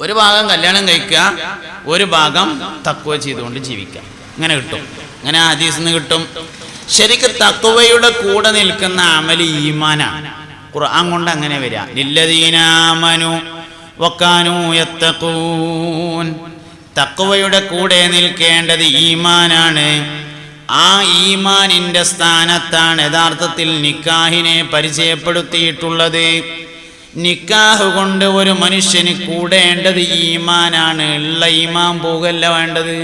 ഒരു ഭാഗം കല്യാണം കഴിക്കുക ഒരു ഭാഗം തക്കുവ ചെയ്തുകൊണ്ട് ജീവിക്കുക. ഇങ്ങനെ കിട്ടും. അങ്ങനെ ഹദീസിൽ നിന്ന് കിട്ടും. ശരിക്കും തക്കുവയുടെ കൂടെ നിൽക്കുന്ന അമലി ഈമാനാണ് ഖുർആൻ കൊണ്ട് അങ്ങനെ വരിക. തക്കുവയുടെ കൂടെ നിൽക്കേണ്ടത് ഈമാനാണ്. ആ ഈമാനിന്റെ സ്ഥാനത്താണ് യഥാർത്ഥത്തിൽ നിക്കാഹിനെ പരിചയപ്പെടുത്തിയിട്ടുള്ളത്. നിക്കാഹ് കൊണ്ട് ഒരു മനുഷ്യന് കൂടേണ്ടത് ഈമാനാണ്. ഉള്ള ഈമാൻ പോകല്ല വേണ്ടത്.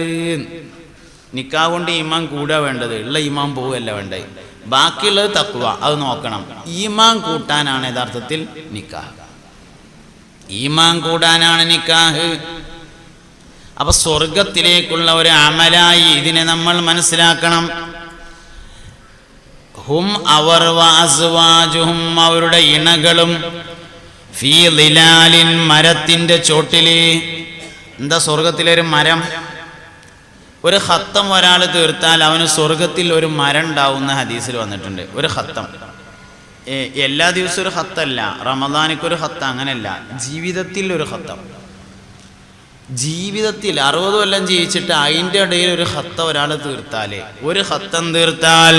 നിക്കാഹ് കൊണ്ട് ഈമാൻ കൂടുക വേണ്ടത്. ഉള്ള ഈമാൻ പോകല്ല വേണ്ടത്. ബാക്കിയുള്ളത് തക്കുവ അത് നോക്കണം. ഈമാൻ കൂട്ടാനാണ് യഥാർത്ഥത്തിൽ നിക്കാഹ്. ഈമാൻ കൂടാനാണ് നിക്കാഹ്. അപ്പൊ സ്വർഗത്തിലേക്കുള്ള ഒരു അമലായി ഇതിനെ നമ്മൾ മനസ്സിലാക്കണം. ഹും അവർ അവരുടെ ഇണകളും ഫീ ലിലാലിൻ മരത്തിന്റെ ചോട്ടിൽ. എന്താ സ്വർഗത്തിലൊരു മരം? ഒരു ഹത്തം ഒരാൾ തീർത്താൽ അവന് സ്വർഗത്തിൽ ഒരു മരം ഉണ്ടാവുന്ന ഹദീസിൽ വന്നിട്ടുണ്ട്. ഒരു ഹത്തം എല്ലാ ദിവസവും ഒരു ഹത്തല്ല റമദാനിക്കൊരു ഹത്ത അങ്ങനെയല്ല ജീവിതത്തിൽ ഒരു ഹത്തം ജീവിതത്തിൽ അറുപത് കൊല്ലം ജീവിച്ചിട്ട് അതിന്റെ ഇടയിൽ ഒരു ഹത്ത ഒരാൾ തീർത്താൽ ഒരു ഹത്തം തീർത്താൽ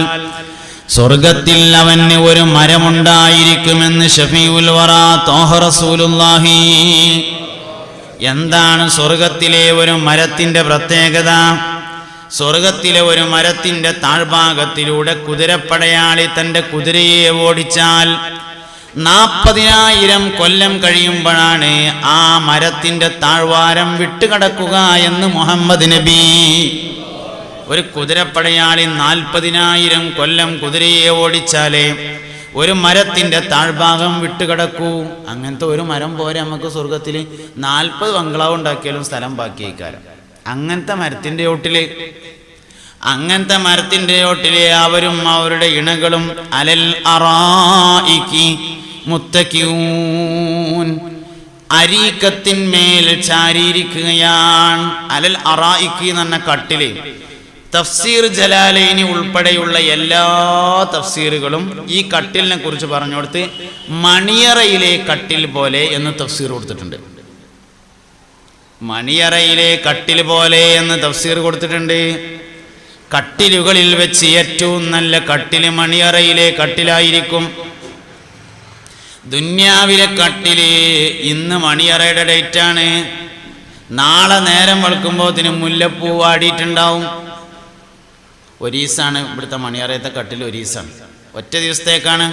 സ്വർഗത്തിൽ അവന് ഒരു മരമുണ്ടായിരിക്കുമെന്ന് ഷഫീഉൽ എന്താണ് സ്വർഗത്തിലെ ഒരു മരത്തിന്റെ പ്രത്യേകത? സ്വർഗത്തിലെ ഒരു മരത്തിന്റെ താഴ്ഭാഗത്തിലൂടെ കുതിരപ്പടയാളി തന്റെ കുതിരയെ ഓടിച്ചാൽ നാൽപ്പതിനായിരം കൊല്ലം കഴിയുമ്പോഴാണ് ആ മരത്തിന്റെ താഴ്വാരം വിട്ടുകിടക്കുക എന്ന് മുഹമ്മദ് നബി ഒരു കുതിരപ്പടയാളി നാൽപ്പതിനായിരം കൊല്ലം കുതിരയെ ഓടിച്ചാലേ ഒരു മരത്തിന്റെ താഴ്ഭാഗം വിട്ടുകിടക്കൂ. അങ്ങനത്തെ ഒരു മരം പോരെ നമുക്ക് സ്വർഗത്തിൽ നാൽപ്പത് ബംഗ്ലാവ് ഉണ്ടാക്കിയാലും സ്ഥലം ബാക്കിയേക്കാരം. അങ്ങനത്തെ മരത്തിന്റെ ചോട്ടിൽ അങ്ങനത്തെ മരത്തിന്റെ ചോട്ടിലെ അവരും അവരുടെ ഇണകളും അലൽ അറായിക്ക് മുത്തക്യൂൻ അരീക്കത്തിന്മേൽ ചാരിയിരിക്കുകയാണ് അലൽ അറായിക്ക് എന്ന പറഞ്ഞ കട്ടിൽ. തഫ്സീർ ജലാലൈനി ഉൾപ്പെടെയുള്ള എല്ലാ തഫ്സീറുകളും ഈ കട്ടിലിനെ കുറിച്ച് പറഞ്ഞു കൊടുത്ത് മണിയറയിലെ കട്ടിൽ പോലെ എന്ന് തഫ്സീർ കൊടുത്തിട്ടുണ്ട്. മണിയറയിലെ കട്ടിൽ പോലെ എന്ന് തഫ്സീർ കൊടുത്തിട്ടുണ്ട്. കട്ടിലുകളിൽ വെച്ച് ഏറ്റവും നല്ല കട്ടിൽ മണിയറയിലെ കട്ടിലായിരിക്കും. ദുന്യാവിലെ കട്ടിൽ ഇന്ന് മണിയറയുടെ ഡേറ്റാണ്. നാളെ നേരം വെളുക്കുമ്പോഴത്തിന് മുല്ലപ്പൂ വാടിയിട്ടുണ്ടാവും. ഒരീസാണ് ഇവിടുത്തെ മണിയറയത്തെ കട്ടിൽ ഒരീസാണ്. ഒറ്റ ദിവസത്തേക്കാണ്.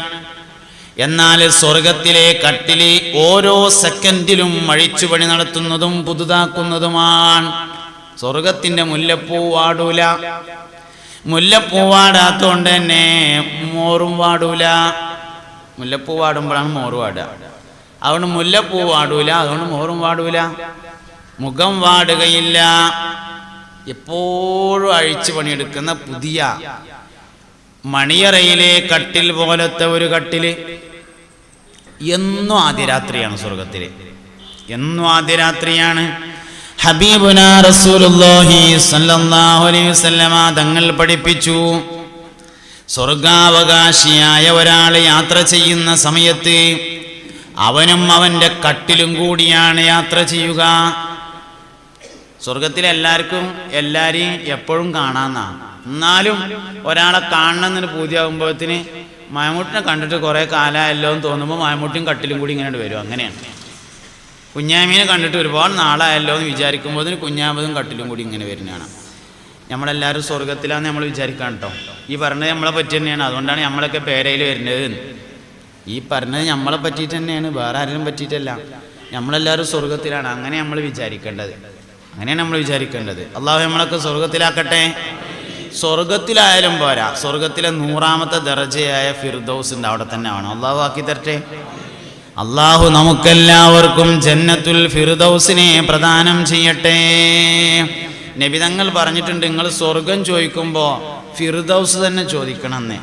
എന്നാൽ സ്വർഗത്തിലെ കട്ടിൽ ഓരോ സെക്കൻഡിലും അഴിച്ചുപണി നടത്തുന്നതും പുതുതാക്കുന്നതുമാണ്. സ്വർഗത്തിന്റെ മുല്ലപ്പൂ വാടൂല. മുല്ലപ്പൂ വാടാത്തോണ്ട് തന്നെ മോറും വാടൂല. മുല്ലപ്പൂ വാടുമ്പോഴാണ് മോറ് വാടുക. അതുകൊണ്ട് മുല്ലപ്പൂ വാടൂല അതുകൊണ്ട് മോറും വാടൂല. മുഖം വാടുകയില്ല. എപ്പോഴും അഴിച്ചു പണിയെടുക്കുന്ന പുതിയ മണിയറയിലെ കട്ടിൽ പോലത്തെ ഒരു കട്ടിൽ. എന്നും ആദ്യ രാത്രിയാണ് സ്വർഗത്തിൽ. എന്നും ആദ്യരാത്രിയാണ് ഹബീബുന റസൂലുള്ളാഹി സല്ലല്ലാഹു അലൈഹി വസല്ലമ തങ്ങൾ പഠിപ്പിച്ചു. സ്വർഗാവകാശിയായ ഒരാൾ യാത്ര ചെയ്യുന്ന സമയത്ത് അവനും അവന്റെ കട്ടിലും കൂടിയാണ് യാത്ര ചെയ്യുക. സ്വർഗത്തിൽ എല്ലാവർക്കും എല്ലാവരെയും എപ്പോഴും കാണാമെന്നാണ് എന്നാലും ഒരാളെ കാണണമെന്നൊരു പൂതിയാകുമ്പോഴത്തിന് മയമുട്ടിനെ കണ്ടിട്ട് കുറേ കാലമായല്ലോ എന്ന് തോന്നുമ്പോൾ മയമുട്ടിയും കട്ടിലും കൂടി ഇങ്ങനെ വരും. അങ്ങനെയാണ്. കുഞ്ഞാമീനെ കണ്ടിട്ട് ഒരുപാട് നാളായല്ലോ എന്ന് വിചാരിക്കുമ്പോൾ കുഞ്ഞാമതും കട്ടിലും കൂടി ഇങ്ങനെ വരുന്നതാണ്. നമ്മളെല്ലാവരും സ്വർഗത്തിലാന്ന് നമ്മൾ വിചാരിക്കാൻ കേട്ടോ ഈ പറഞ്ഞത് നമ്മളെ പറ്റി തന്നെയാണ്. അതുകൊണ്ടാണ് നമ്മളൊക്കെ പേരയിൽ വരുന്നത്. ഈ പറഞ്ഞത് നമ്മളെ പറ്റിയിട്ട് തന്നെയാണ്. വേറെ ആരെയും പറ്റിയിട്ടല്ല. നമ്മളെല്ലാവരും സ്വർഗത്തിലാണ് അങ്ങനെ നമ്മൾ വിചാരിക്കേണ്ടത്. അങ്ങനെയാണ് നമ്മൾ വിചാരിക്കേണ്ടത്. അള്ളാഹു നമ്മളൊക്കെ സ്വർഗത്തിലാക്കട്ടെ സ്വർഗത്തിലായാലും പോരാ. സ്വർഗത്തിലെ നൂറാമത്തെ ദർജയായ ഫിർദൌസ് ഉണ്ട് അവിടെ തന്നെ ആണ് അള്ളാഹു ആക്കി തരട്ടെ? അള്ളാഹു നമുക്കെല്ലാവർക്കും ജന്നത്തുൽ ഫിർദൗസിനെ പ്രദാനം ചെയ്യട്ടെ. നബിതങ്ങൾ പറഞ്ഞിട്ടുണ്ട് നിങ്ങൾ സ്വർഗം ചോദിക്കുമ്പോൾ ഫിർദൗസ് തന്നെ ചോദിക്കണമെന്നേ.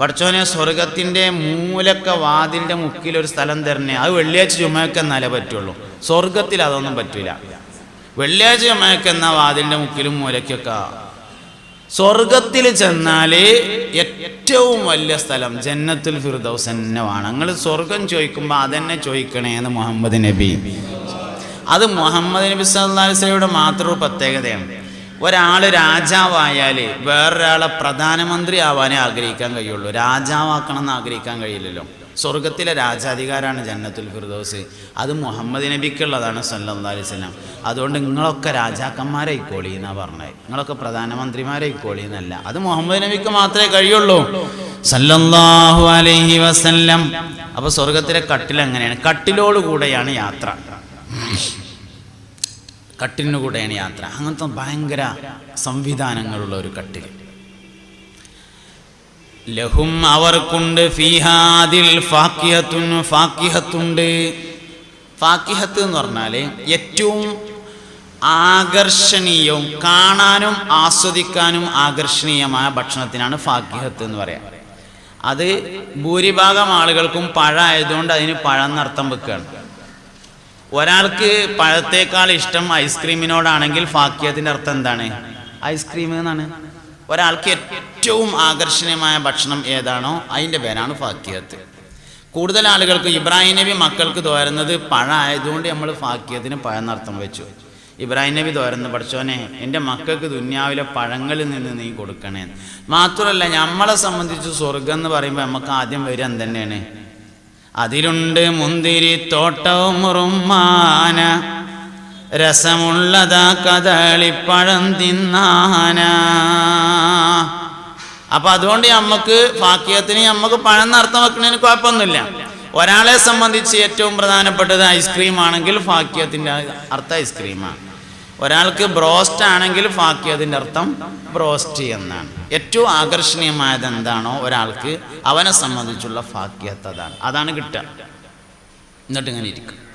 പഠിച്ചോനെ സ്വർഗത്തിന്റെ മൂലക്ക വാതിലിന്റെ മുക്കിലൊരു സ്ഥലം തരണേ. അത് വെള്ളിയാഴ്ച ചുമയൊക്കെ എന്നാലേ പറ്റുള്ളൂ. സ്വർഗത്തിൽ അതൊന്നും പറ്റൂല. വെള്ളിയാഴ്ച ചുമയൊക്കെ എന്നാ വാതിന്റെ മുക്കിലും മൂലയ്ക്കൊക്ക സ്വർഗത്തിൽ ചെന്നാൽ ഏറ്റവും വലിയ സ്ഥലം ജന്നത്തുൽ ഫിർദൗസ് തന്നെ വേണം. നിങ്ങൾ സ്വർഗം ചോദിക്കുമ്പോൾ അതന്നെ ചോദിക്കണേ എന്ന് മുഹമ്മദ് നബി. അത് മുഹമ്മദ് നബി വസല്ലമയുടെ മാത്രം പ്രത്യേകതയാണ്. ഒരാൾ രാജാവായാൽ വേറൊരാളെ പ്രധാനമന്ത്രി ആവാനേ ആഗ്രഹിക്കാൻ കഴിയുള്ളൂ. രാജാവാക്കണം എന്ന് ആഗ്രഹിക്കാൻ കഴിയില്ലല്ലോ. സ്വർഗത്തിലെ രാജാധികാരാണ് ജന്നത്തുൽ ഫിർദോസ്. അത് മുഹമ്മദ് നബിക്കുള്ളതാണ് സല്ലല്ലാഹു അലൈഹി വസല്ലം. അതുകൊണ്ട് നിങ്ങളൊക്കെ രാജാക്കന്മാരായിക്കോളി എന്നാ പറഞ്ഞത്. നിങ്ങളൊക്കെ പ്രധാനമന്ത്രിമാരായിക്കോളി എന്നല്ല. അത് മുഹമ്മദ് നബിക്ക് മാത്രമേ കഴിയുള്ളൂ. സല്ലല്ലാഹു അലൈഹി വസല്ലം. അപ്പൊ സ്വർഗത്തിലെ കട്ടിൽ എങ്ങനെയാണ്? കട്ടിലോട് കൂടെയാണ് യാത്ര. കട്ടിലിനു കൂടെയാണ് യാത്ര. അങ്ങനത്തെ ഭയങ്കര സംവിധാനങ്ങളുള്ള ഒരു കട്ടിൽ ലഹും അവർക്കുണ്ട് ഫിഹാദിൽ ഫാക്കിഹത്തുൻ ഫാക്കിഹത്തുണ്ട്. ഫാക്കിഹത്ത് എന്ന് പറഞ്ഞാൽ ഏറ്റവും ആകർഷണീയവും കാണാനും ആസ്വദിക്കാനും ആകർഷണീയമായ ഭക്ഷണത്തിനാണ് ഫാക്കിഹത്ത് എന്ന് പറയാം. അത് ഭൂരിഭാഗം ആളുകൾക്കും പഴമായതുകൊണ്ട് അതിന് പഴം എന്നർത്ഥം വെക്കുകയാണ് ഒരാൾക്ക് പഴത്തേക്കാൾ ഇഷ്ടം ഐസ്ക്രീമിനോടാണെങ്കിൽ ഫാക്കിയത്തിന്റെ അർത്ഥം എന്താണ്? ഐസ്ക്രീം എന്നാണ്. ഒരാൾക്ക് ഏറ്റവും ആകർഷണീയമായ ഭക്ഷണം ഏതാണോ അതിന്റെ പേരാണ് ഫാക്കിയത്ത്. കൂടുതൽ ആളുകൾക്ക് ഇബ്രാഹിം നബി മക്കൾക്ക് തോരുന്നത് പഴമായതുകൊണ്ട് നമ്മൾ ഫാക്കിയത്തിന് പഴന്നർത്ഥം വെച്ചു. ഇബ്രാഹിം നബി തോരുന്നു പഠിച്ചോനെ എന്റെ മക്കൾക്ക് ദുന്യാവിലെ പഴങ്ങളിൽ നിന്ന് നീ കൊടുക്കണേ. മാത്രമല്ല നമ്മളെ സംബന്ധിച്ച് സ്വർഗം എന്ന് പറയുമ്പോൾ നമുക്ക് ആദ്യം വരിക തന്നെയാണ് അതിലുണ്ട് മുന്തിരി തോട്ടവും റുമ്മാന രസമുള്ളതാ കദളിപ്പഴം തിന്നാന. അപ്പൊ അതുകൊണ്ട് നമുക്ക് ഫാക്യത്തിന് നമുക്ക് പഴം നർത്തം വെക്കുന്നതിന് കുഴപ്പമൊന്നുമില്ല. ഒരാളെ സംബന്ധിച്ച് ഏറ്റവും പ്രധാനപ്പെട്ടത് ഐസ്ക്രീം ആണെങ്കിൽ ഫാക്കിയത്തിന്റെ അർത്ഥം ഐസ്ക്രീമാണ്. ഒരാൾക്ക് ബ്രോസ്റ്റ് ആണെങ്കിൽ ഫാക്കിയതിന്റെ അർത്ഥം ബ്രോസ്റ്റ് എന്നാണ്. ഏറ്റവും ആകർഷണീയമായത് എന്താണോ ഒരാൾക്ക് അവനെ സംബന്ധിച്ചുള്ള ഫാക്കിയത്ത് അതാണ് അതാണ് കിട്ടുക. എന്നിട്ട് ഇങ്ങനെ ഇരിക്കും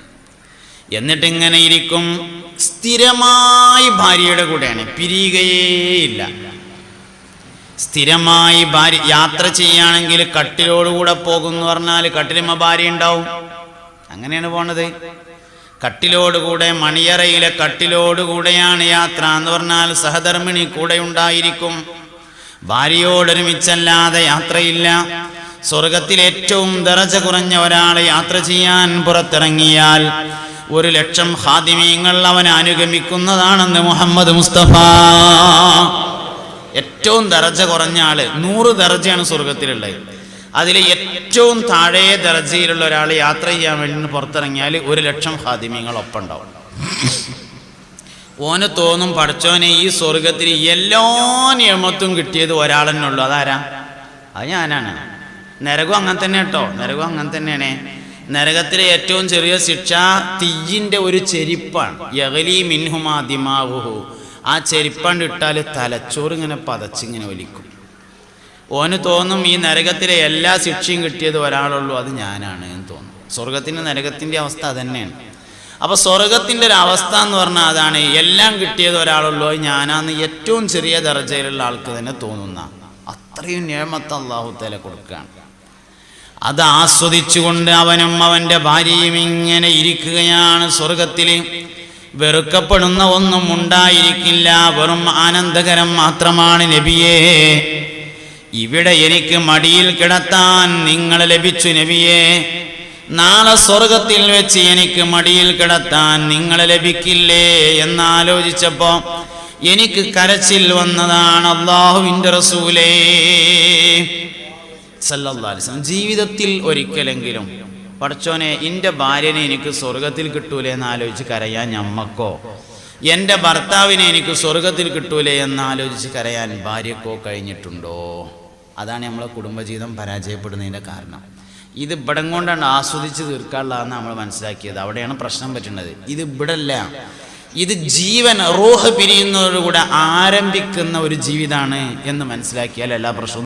എന്നിട്ട് ഇങ്ങനെ ഇരിക്കും. സ്ഥിരമായി ഭാര്യയുടെ കൂടെയാണ്. പിരിയുകയേയില്ല സ്ഥിരമായി ഭാര്യ യാത്ര ചെയ്യുകയാണെങ്കിൽ കട്ടിലോടുകൂടെ പോകുമെന്ന് പറഞ്ഞാൽ കട്ടിലുമ്മ ഭാര്യ ഉണ്ടാവും. അങ്ങനെയാണ് പോണത്. കട്ടിലോടുകൂടെ മണിയറയിലെ കട്ടിലോടുകൂടെയാണ് യാത്ര എന്ന് പറഞ്ഞാൽ സഹധർമ്മിണി കൂടെ ഉണ്ടായിരിക്കും. ഭാര്യയോടൊരുമിച്ചല്ലാതെ യാത്രയില്ല. സ്വർഗത്തിൽ ഏറ്റവും ദറജ കുറഞ്ഞ ഒരാൾ യാത്ര ചെയ്യാൻ പുറത്തിറങ്ങിയാൽ ഒരു ലക്ഷം ഹാദിമീങ്ങൾ അവൻ അനുഗമിക്കുന്നതാണെന്ന് മുഹമ്മദ് മുസ്തഫ. ഏറ്റവും ദർജ കുറഞ്ഞ ആൾ. നൂറ് ദർജയാണ് സ്വർഗത്തിലുള്ളത്. അതിൽ ഏറ്റവും താഴെ ദർജയിലുള്ള ഒരാൾ യാത്ര ചെയ്യാൻ വേണ്ടി പുറത്തിറങ്ങിയാൽ ഒരു ലക്ഷം ഹാദിമീങ്ങൾ ഒപ്പം ഉണ്ടാവും ഓന് തോന്നും പഠിച്ചോനെ ഈ സ്വർഗത്തിൽ എല്ലാ നിയമത്തും കിട്ടിയത് ഒരാളെന്നുള്ളൂ അതാരാ? അത് ഞാനാണ്. നരകം അങ്ങനെ തന്നെ കേട്ടോ നരകം അങ്ങനെ തന്നെയാണ്. നരകത്തിലെ ഏറ്റവും ചെറിയ ശിക്ഷ തീയിന്റെ ഒരു ചെരിപ്പാണ്. യഗലി മിൻഹുമാ ദിമാവുഹു ആ ചെരിപ്പാണ്ട് ഇട്ടാൽ തലച്ചോറ് ഇങ്ങനെ പതച്ചിങ്ങനെ ഒലിക്കും ഓന് തോന്നും ഈ നരകത്തിലെ എല്ലാ ശിക്ഷയും കിട്ടിയത് ഒരാളുള്ളൂ അത് ഞാനാണ് എന്ന് തോന്നും. സ്വർഗത്തിന്റെ നരകത്തിന്റെ അവസ്ഥ അതന്നെയാണ്. അപ്പോൾ സ്വർഗത്തിന്റെ ഒരു അവസ്ഥ എന്ന് പറഞ്ഞാൽ അതാണ് എല്ലാം കിട്ടിയത് ഒരാളുള്ളൂ ഞാനാന്ന് ഏറ്റവും ചെറിയ ദർജയിലുള്ള ആൾക്ക് തന്നെ തോന്നുന്ന അത്രയും നിയമത്തെ അള്ളാഹുത്തേല കൊടുക്കുകയാണ്. അത് ആസ്വദിച്ചുകൊണ്ട് അവനും അവന്റെ ഭാര്യയും ഇങ്ങനെ ഇരിക്കുകയാണ് സ്വർഗത്തിൽ വെറുക്കപ്പെടുന്ന ഒന്നും ഉണ്ടായിരിക്കില്ല. വെറും ആനന്ദകരം മാത്രമാണ് നബിയേ. ഇവിടെ എനിക്ക് മടിയിൽ കിടത്താൻ നിങ്ങൾ ലഭിച്ചു നബിയേ. നാളെ സ്വർഗത്തിൽ വെച്ച് എനിക്ക് മടിയിൽ കിടത്താൻ നിങ്ങൾ ലഭിക്കില്ലേ എന്നാലോചിച്ചപ്പോ എനിക്ക് കരച്ചിൽ വന്നതാണ് അള്ളാഹുവിന്റെ റസൂലേ. അലൈഹി ജീവിതത്തിൽ ഒരിക്കലെങ്കിലും പടച്ചോനെ എന്റെ ഭാര്യനെ എനിക്ക് സ്വർഗത്തിൽ കിട്ടൂലേ എന്ന് ആലോചിച്ച് കരയാൻ ഞമ്മക്കോ? എന്റെ ഭർത്താവിനെ എനിക്ക് സ്വർഗത്തിൽ കിട്ടൂലേ എന്ന് ആലോചിച്ച് കരയാൻ ഭാര്യക്കോ കഴിഞ്ഞിട്ടുണ്ടോ? അതാണ് നമ്മളെ കുടുംബജീവിതം പരാജയപ്പെടുന്നതിന്റെ കാരണം. ഇത് ഇവിടം കൊണ്ടാണ് ആസ്വദിച്ച് തീർക്കാനുള്ളതെന്ന് നമ്മൾ മനസ്സിലാക്കിയത്. അവിടെയാണ് പ്രശ്നം പറ്റുന്നത്. ഇത് ഇവിടല്ല. ഇത് ജീവൻ റോഹ് പിരിയുന്നതോടുകൂടെ ആരംഭിക്കുന്ന ഒരു ജീവിതമാണ് എന്ന് മനസ്സിലാക്കിയാൽ എല്ലാ പ്രശ്നവും